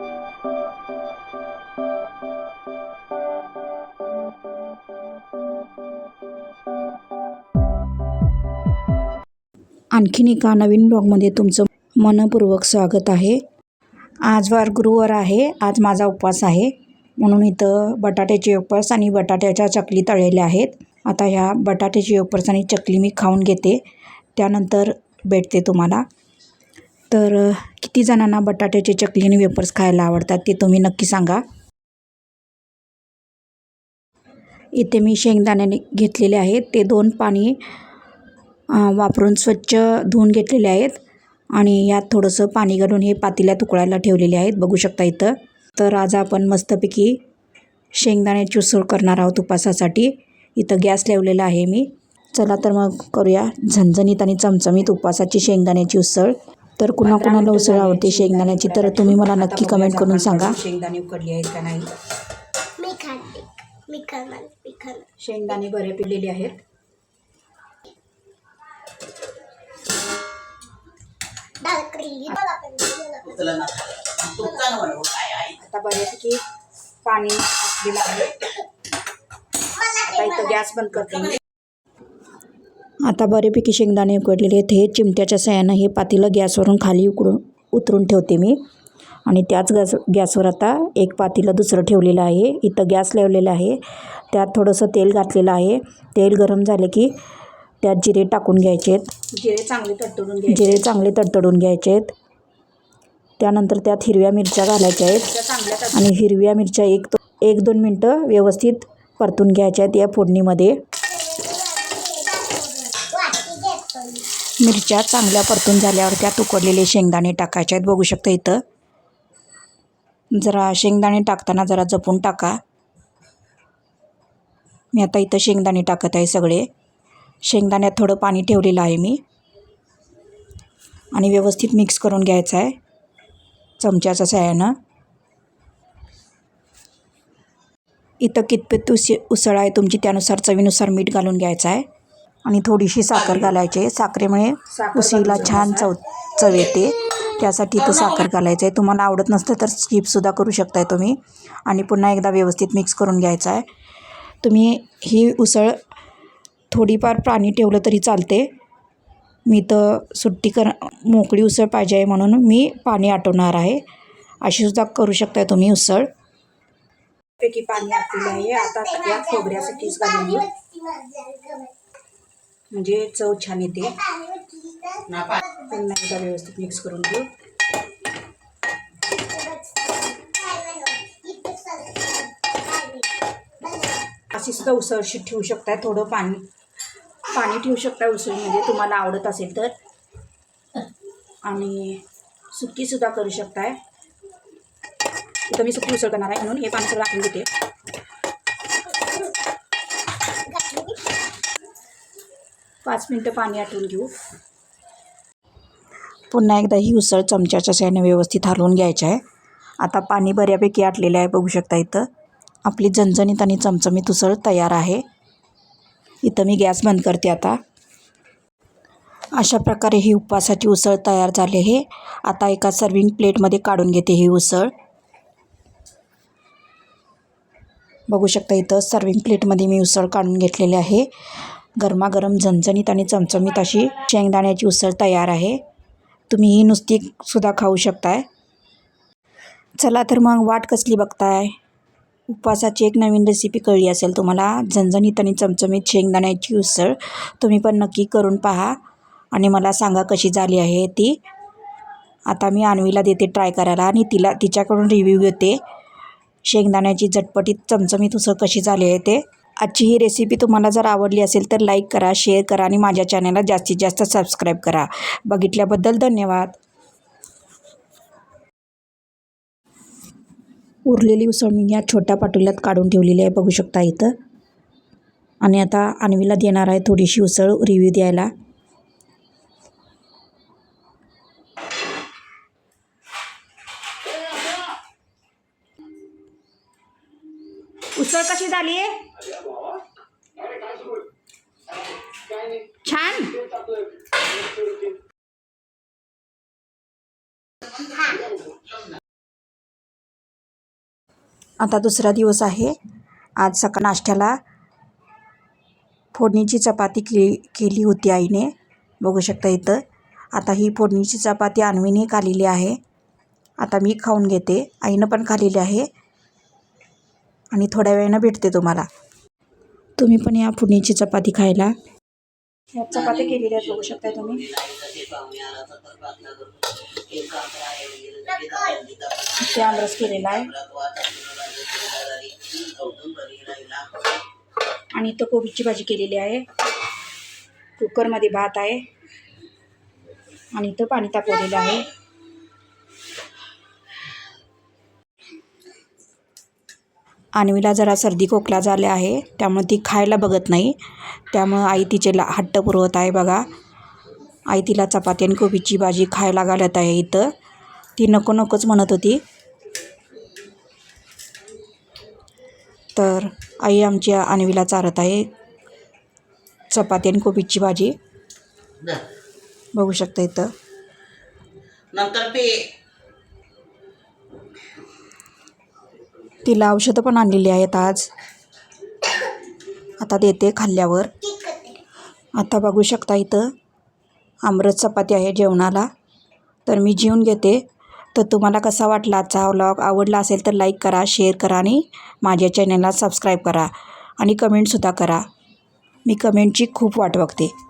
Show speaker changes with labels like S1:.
S1: आणखीन एका नवीन ब्लॉगमध्ये तुमचं मनपूर्वक स्वागत आहे. आज वार गुरुवार आहे. आज माझा उपवास आहे. म्हणून इथं बटाट्याचे उपवास आणि बटाट्याच्या चकली तळलेल्या आहेत. आता ह्या बटाट्याचे उपवास आणि चकली मी खाऊन घेते. त्यानंतर भेटते तुम्हाला. तर किती जणांना बटाट्याचे चकली आणि वेपर्स खायला आवडतात ते तुम्ही नक्की सांगा. इथे मी शेंगदाण्याने घेतलेले आहेत. ते दोन पाणी वापरून स्वच्छ धुवून घेतलेले आहेत आणि यात थोडंसं पाणी घालून हे पातेल्यात उकळायला ठेवलेले आहेत. बघू शकता इथं. तर आज आपण मस्तपैकी शेंगदाण्याची उसळ करणार आहोत उपासासाठी. इथं गॅस लावलेला आहे मी. चला तर मग करूया झणझणीत आणि चमचमीत उपासाची शेंगदाण्याची उसळ. तर कुणा कुणाला उसळ आवडते शेंगदाण्याची तर तुम्ही मला नक्की कमेंट करून सांगा. शेंगदाणे उकडले आहेत का नाही.
S2: मी खाते. मी खाणार मी खाणार.
S1: शेंगदाणे बरे पिलेले आहेत. आता बऱ्यापैकी पाणी असलेलं आहे. आता इथं गॅस बंद करते मी. आता बरेपैकी शेंगदाणे उकडलेले आहेत. हे चिमट्याच्या सहाय्यानं हे पातेलं गॅसवरून खाली उकडून उतरून ठेवते मी. आणि त्याच गॅस गॅसवर आता एक पातेलं दुसरं ठेवलेलं आहे. इथं गॅस लावलेला आहे. त्यात थोडंसं तेल घातलेलं आहे. तेल गरम झाले की त्यात जिरे टाकून घ्यायचे आहेत. जिरे चांगले तडतडून जिरे चांगले तडतडून घ्यायचे आहेत. त्यानंतर त्यात हिरव्या मिरच्या घालायच्या आहेत. आणि हिरव्या मिरच्या एक एक दोन मिनटं व्यवस्थित परतून घ्यायच्या आहेत या फोडणीमध्ये
S2: वाटी घेतो मी.
S1: मिरच्या चांगल्या परतून झाल्यावर त्यात उकडलेले शेंगदाणे टाकायचे आहेत. बघू शकता इथं. जरा शेंगदाणे टाकताना जरा जपून टाका. मी आता इथं शेंगदाणे टाकत आहे सगळे. शेंगदाण्यात थोडं पाणी ठेवलेलं आहे मी. आणि व्यवस्थित मिक्स करून घ्यायचं आहे. चमच्याच्या सहाय्यानं इथं कितपत उस उसळ आहे तुमची त्यानुसार चवीनुसार मीठ घालून घ्यायचं आहे. आणि थोडीशी साखर घालायची. आहे साखरेमुळे उसळीला छान चव चव येते. त्यासाठी इथं साखर घालायचं आहे तुम्हाला आवडत नसलं तर स्किपसुद्धा करू शकताय तुम्ही. आणि पुन्हा एकदा व्यवस्थित मिक्स करून घ्यायचं आहे तुम्ही ही उसळ थोडीफार पाणी ठेवलं तरी चालते. मी तर सुट्टी कर मोकळी उसळ पाहिजे आहे म्हणून मी पाणी आटवणार आहे. अशी सुद्धा करू शकताय तुम्ही उसळ. पैकी पाणी आटलेलं आहे. आता यात खोबऱ्याचं किस घालून घेऊ
S2: ती माझी आई गं बाई.
S1: म्हणजे चव छान येते. पुन्हा एकदा व्यवस्थित मिक्स करून घेऊ. अशी सुद्धा उसळशी ठेवू शकताय थोडं पाणी पाणी ठेवू शकताय उसळीमध्ये तुम्हाला आवडत असेल तर. आणि सुकीसुद्धा करू शकताय. इथं मी सुकी उसळ करणार आहे म्हणून हे पाणी सगळं टाकून घेते. पाच मिनटं पाणी आटवून घेऊ. पुन्हा एकदा ही उसळ चमच्याच्या सहाय्याने व्यवस्थित हलवून घ्यायचं आहे. आता पाणी बऱ्यापैकी आटलेलं आहे बघू शकता इथं. आपली झणझणीत आणि चमचमीत उसळ तयार आहे. इथं मी गॅस बंद करते आता. अशा प्रकारे ही उपवासाची उसळ तयार झाली आहे. आता एका सर्विंग प्लेटमध्ये काढून घेते ही उसळ. बघू शकता इथं सर्विंग प्लेटमध्ये मी उसळ काढून घेतलेली आहे. गरमागरम झणझणीत आणि चमचमीत अशी शेंगदाण्याची उसळ तयार आहे. तुम्ही ही नुसती सुद्धा खाऊ शकताय. चला तर मग वाट कसली बघताय? उपवासाची एक नवीन रेसिपी कळली असेल तुम्हाला. झणझणीत आणि चमचमीत शेंगदाण्याची उसळ तुम्ही पण नक्की करून पहा आणि मला सांगा कशी झाली आहे ती. आता मी आणवीला देते ट्राय करायला आणि तिला तिच्याकडून रिव्ह्यू घेते. शेंगदाण्याची झटपटीत चमचमीत उसळ कशी झाली आहे ते. आजची ही रेसिपी तुम्हाला जर आवडली असेल तर लाईक करा शेअर करा आणि माझ्या चॅनलला जास्तीत जास्त सबस्क्राईब करा. बघितल्याबद्दल धन्यवाद. उरलेली उसळ मी या छोट्या पाटोल्यात काढून ठेवलेली आहे बघू शकता इथं. आणि आता अन्वीला देणार आहे थोडीशी उसळ रिव्ह्यू द्यायला. उसळ कशी झाली? छान. आता दुसरा दिवस आहे. आज सकाळ नाश्त्याला फोडणीची चपाती केली केली होती आईने. बघू शकता इथं. आता ही फोडणीची चपाती आणवीने खालेली आहे. आता मी खाऊन घेते. आईनं पण खालेली आहे. आणि थोड्या वेळानं भेटते तुम्हाला. तुम्ही पण या फुडणीची चपाती खायला. ह्या चपात्या केलेल्या आहेत बघू शकता तुम्ही. इथे आमरस केलेला आहे. आणि इथं कोबीची भाजी केलेली आहे. कुकरमध्ये भात आहे. आणि इथं पाणी तापवलेलं आहे. आणवीला जरा सर्दी खोकला झाले आहे त्यामुळे ती खायला बघत नाही. त्यामुळं आई तिचे ला हट्ट पुरवत आहे बघा. आई तिला चपाती आणि कोबीची भाजी खायला घालत आहे इथं. ती नको नकोच म्हणत होती. तर आई आमची आणवीला चारत आहे. चपाती आणि कोबीची भाजी. बघू शकता इथं.
S3: नंतर पे
S1: तिला औषधं पण आणलेली आहेत आज. आता देते खाल्ल्यावर. आता बघू शकता इथं आमरस चपाती आहे जेवणाला. तर मी जेवून घेते. तर तुम्हाला कसा वाटला आजचा व्लॉग आवडला असेल तर लाईक करा शेअर करा आणि माझ्या चॅनलला सबस्क्राईब करा. आणि कमेंटसुद्धा करा. मी कमेंटची खूप वाट बघते.